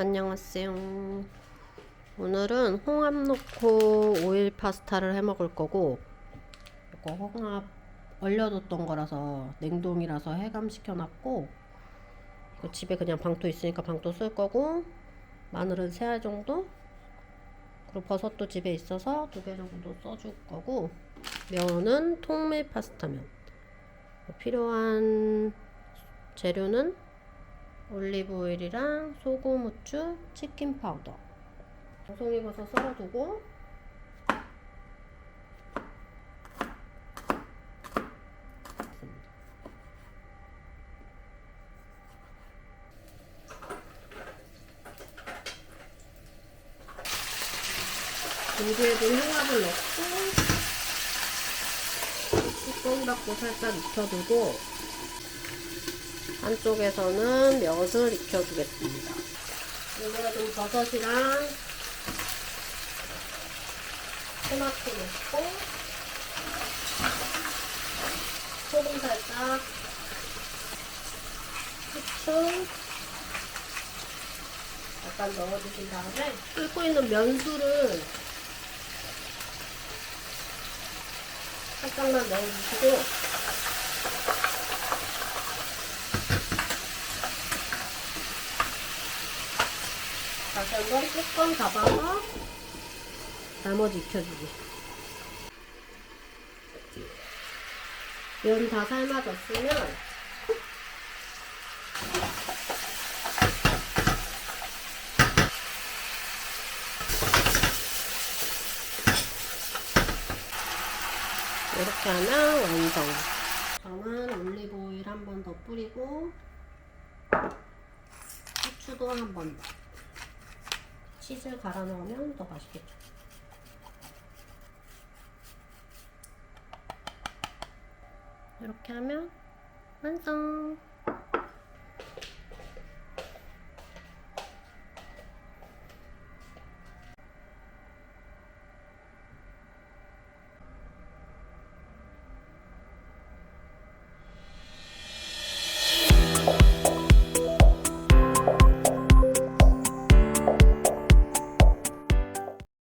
안녕하세요. 오늘은 홍합 넣고 오일 파스타를 해 먹을 거고, 이거 홍합 얼려뒀던 거라서 냉동이라서 해감시켜 놨고, 이거 집에 그냥 방토 있으니까 방토 쓸 거고, 마늘은 세 알 정도, 그리고 버섯도 집에 있어서 두 개 정도 써줄 거고, 면은 통밀 파스타면. 필요한 재료는 올리브 오일이랑 소금, 후추, 치킨 파우더. 송이버섯 썰어두고 준비해둔 홍합을 넣고 뚜껑 닫고 살짝 익혀두고 한쪽에서는 면을 익혀주겠습니다. 준비해둔 버섯이랑 토마토 넣고 소금 살짝 후추 약간 넣어주신 다음에 끓고 있는 면수를 살짝만 넣어주시고 다시 한번 뚜껑 닫아서 나머지 익혀주기 면 다 삶아졌으면 이렇게 하면 완성 저는 올리브 오일 한 번 더 뿌리고 후추도 한 번 더. 치즈 갈아 넣으면 더 맛있겠죠. 이렇게 하면 완성!